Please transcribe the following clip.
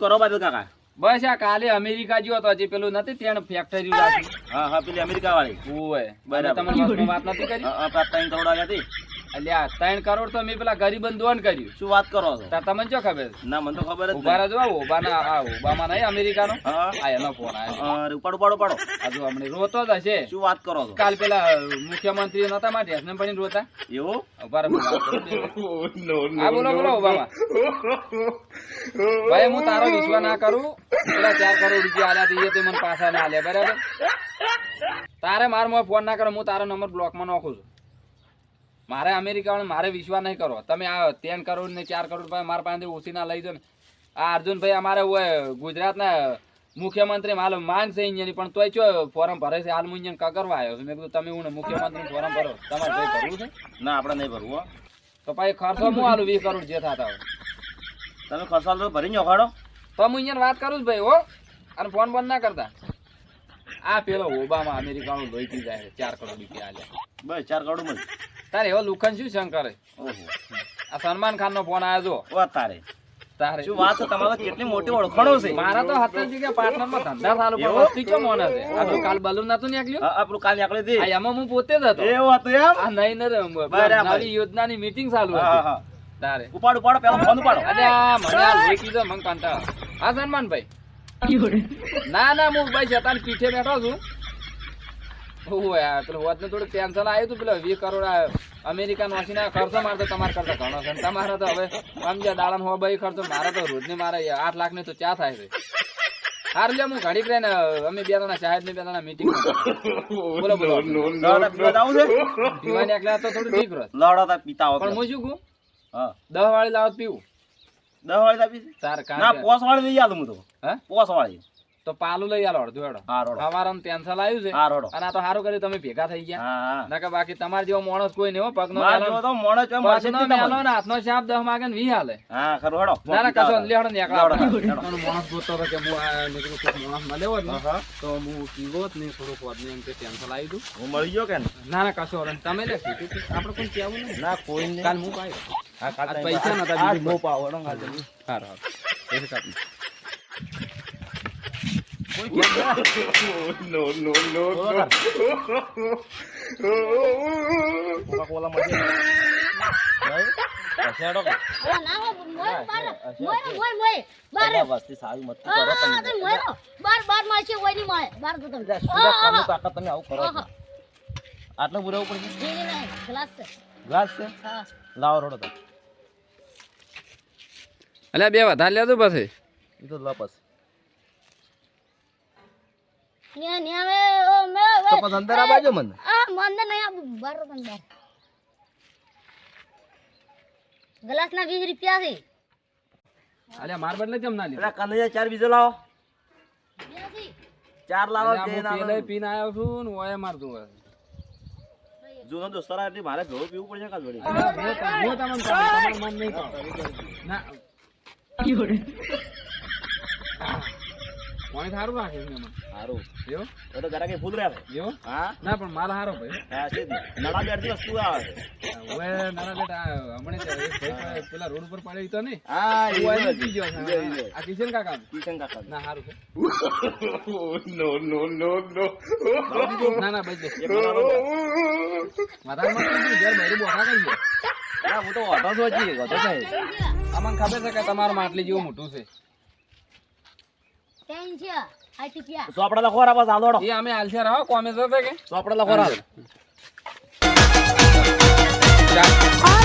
કરો બાદલ કાકા. બસ આ કાલે અમેરિકા જ્યો હતો જે પેલું નથી ત્યાં ફેક્ટરી હા હા પેલી અમેરિકા વાળી ઓય બરાબર. તમને વાત નથી કરી? પ્રાપ્ત કરોડ આવ્યા હતી એટલે ત્રણ કરોડ તો મેં પેલા ગરીબન દોન કર્યું. શું વાત કરો છો? તમે તમને શું ખબર? ના મને તો ખબર જ ઊભા જો ઊભા ના આ ઓબામા નહીં અમેરિકાનો? હા. આ એનો ફોન આવ્યો. અરે, ઉપાડો ઉપાડો ઉપાડો. આ જો રોતો જ હશે. શું વાત કરો છો? કાલ પેલા મુખ્યમંત્રી નતા માટે એમને પણ રોતા. એવું? ઊભા રહો, હું બોલો બોલો ઓબામા ભાઈ હું તારો વિશ્વાસ ના કરું. પેલા ચાર કરોડ રૂપિયા આલ્યા તે તે મને પાછા ના આલ્યા બરાબર? તારે મારો ફોન ના કરો હું તારો નંબર બ્લોકમાં નાખું છું. મારે અમેરિકા મારે વિશ્વાસ નહીં કરો તમે આ ત્રણ કરોડ ને ચાર કરોડ રૂપિયા મારા પાસેથી ઓછી ના લઈ દો ને. આ અર્જુનભાઈ અમારે હોય ગુજરાતના મુખ્યમંત્રી હાલ માંગ છે અહીંયા પણ તોય ચો ફોરમ ભરે છે? હાલ હું અહીંયા કકરવા આવ્યો છું. મેં કીધું તમે હું મુખ્યમંત્રી ફોરમ ભરો? તમારે ભાઈ ભરવું છે? ના આપણે નહીં ભરવું હો. તો પછી ખર્ચો હું હાલું વીસ કરોડ જે થતા હોય. તમે ખર્ચાલ તો ભરી ઓખાડો. તો હું ઇન્જિયન વાત કરું જ ભાઈ હો. અને ફોન બંધ ના કરતા. આ પેલો ઓબામા અમેરિકાનો લોહી પી જાય ચાર કરોડ રૂપિયા આલ્યા. બસ ચાર કરોડમાં તારે એવો લુખન શું શંકર આ સલમાન ખાન નો ફોન આવ્યો જો તારે. તારે. શું વાત છે? તમારે કેટલી મોટી ઓળખાણો છે? મારા તો હત્તર જગ્યા પાર્ટનર ધંધા સારું પણ વસ્તી ચો મોને છે? આ કાલ બલૂન નતું નીકળ્યું? આપણું કાલ નીકળી હતી એમાં હું પોતે જ હતો. એવું હતું એમ? આ નઈ ને નવી યોજનાની મીટિંગ ચાલુ હતી. તારે. ઉપાડ ઉપાડો પેલા ફોન ઉપાડો. અરે આ મને આ લોહી કીધો મને કંટાળો હા સલમાનભાઈ. ના ના હું ભાઈ જતા પીઠે બેઠો છું. પેલું હોત ટેન્શન આવ્યું હતું પેલો વીસ કરોડ અમેરિકન વાસીને ખર્ચો મારતો તમારે કરતા ઘણો છે. તમારે તો હવે સમજ્યા દાડા હો ભાઈ ખર્ચો મારે તો રોજની મારે આઠ લાખની તો ચા થાય છે. હાર લે હું ઘડીક રહીને અમે બે જણા સાહેબ ને બે જણા મીટિંગ બોલો બોલો. પીવાની એકલા તો થોડું ઠીક રહે. લડો તા પીતા પણ હું શું કહું? હા. દહ વાળી લાવત પીવું. દહ વાળી લાવી તાર ના પોસ વાળી લઈ આવું હું તો. હે? પોસ વાળી તો પાલું લઈ આલો અડધું હેડો. હા સવારમાં ટેન્શન આવ્યું છે. અને આ તો સારું કર્યું તમે ભેગા થઈ ગયા. હા હા. ના કે બાકી તમારે જેવો માણસ કોઈ નહીં પગ નો હાથ નો શાપ દહ માગે ને વી હાલે. હા ખરું હેડો. ના ના કશો લે હેડો ને એકલા લેવડો, આપણે. માણસ હતો કે હું આ મેં કીધું માણસ મળ્યો ને. તો હું કીધો જ નહીં થોડુંક હોત ને એમ કે ટેન્શન આવી દઉં હું મળી ગયો કે ના ના કશો ને તમે લે. આપણે કોઈ કેવું નહીં. ના કોઈ નહીં. કાલ હું પાયો. પૈસા નતા બીજું બહુ પાવો, હેડો, કાલ તમે. હારું હારું. પૈસા no, no, no. કોકા-કોલા મળી. આટલું બુરાવું પડશે ગ્લાસ છે. લાવો રોડો અલ્યા બે વધારે લેજો પછી એ તો લપસ ને- ને હવે, ઓ, મે- તો પછી અંદર આ બાજુ મને આ, મને નહીં આપું. બાર તો બાર. ગ્લાસ ના વીસ રૂપિયા છે અલ્યા માર બદલે કેમ ના પેલા કનૈયા ચાર બીજો લાવો. ચાર લાવો બે હું ના પેલે. પીને આવ્યો છું ને ઓય મારતું હોય જૂનો દોસ્તારા એટલે મારે ભેળું પીવું પડશે કાલ વળી હું તો- તમને મન નહીં. ના પાણી સારું રાખે છે એમાં સારું એ તો કઈ ફૂલ રહે જો હા? ના પણ માલ સારો ભાઈ. હા છે નડા બે અડધી વસ્તુ આવે હવે નડા બેટા હમણાં પેલા રોડ ઉપર પડે તો નહીં. હા એ જ. ગયો. આ કિશન કાકા કિશન કાકા ના સારું છે. લાવો બીજો. ના ના બસ મારા બનાવો. વધારે મત ઘેર બૈરું બોખા કરીએ ના, હું તો ઓટો સોચી ગયો તો સાહેબ અમને ખબર છે કે તમારું માટલી જેવું મોટું છે. ત્રણ છે સાઠ રૂપિયા સોપડા લખો રા બસ આંધોડો એ અમે હાલશે રહો કોમે તો કે લખો રા ચાલ.